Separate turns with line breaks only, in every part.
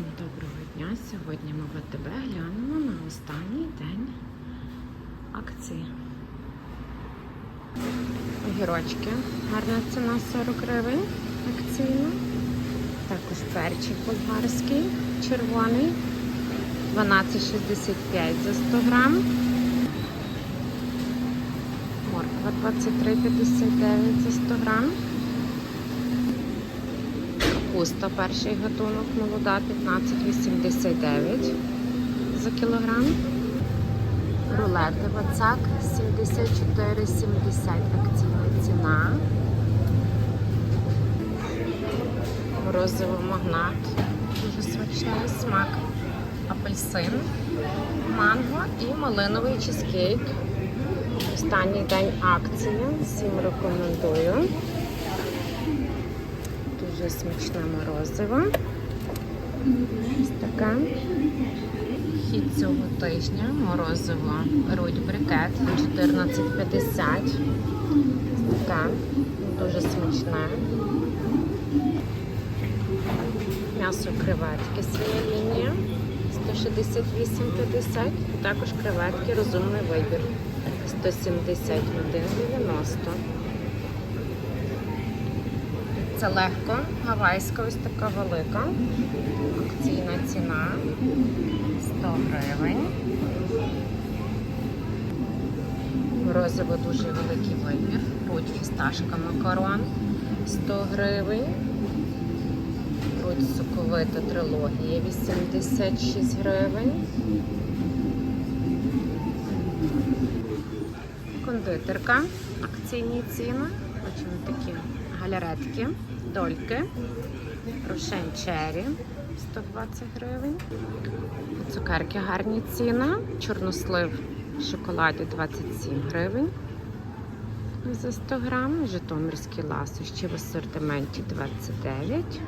Всім доброго дня! Сьогодні ми в АТБ глянемо на останній день акції. Огірочки. Гарна ціна 40 гривень акційна. Також перчик болгарський, червоний. 12,65 за 100 грам. Морква 23,59 за 100 грам. Капуста перший гатунок молода 15,89 за кілограм. Рулети вацак 74,70 акційна ціна. Морозиво магнат. Дуже смачний смак. Апельсин, манго і малиновий чизкейк. Останній день акції. Всім рекомендую. Дуже смачне морозиво. Ось таке. Хід цього тижня морозиво рудь брикет 14,50. Таке. Дуже смачне. М'ясо креветки своя лінія 168,50. Також креветки розумний вибір 171,90. Це легко, гавайська ось така велика. Акційна ціна 100 гривень. Морозиво дуже великий вибір. Рудь фісташка макарон 100 гривень. Рудь соковита трилогія 86 гривень. Кондитерка. Акційні ціни. Бачимо такі галяретки, дольки, рошен черрі 120 гривень. Цукерки гарні ціна. Чорнослив в шоколаді 27 гривень за 100 грам. Житомирські ласощі в асортименті 29.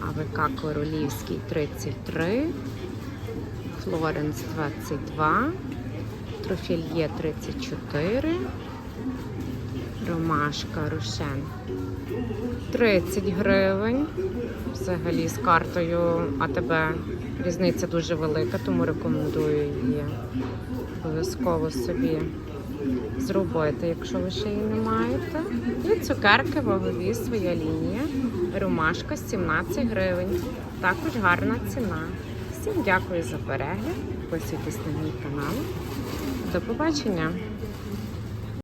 АВК Королівський 33. Флоренс 22. Трофільє 34. Ромашка Рошен 30 гривень. Взагалі з картою АТБ різниця дуже велика, тому рекомендую її обов'язково собі зробити, якщо ви ще її не маєте. І цукерки вагові своя лінія. Ромашка 17 гривень. Також гарна ціна. Всім дякую за перегляд. Підписуйтесь на мій канал. До побачення!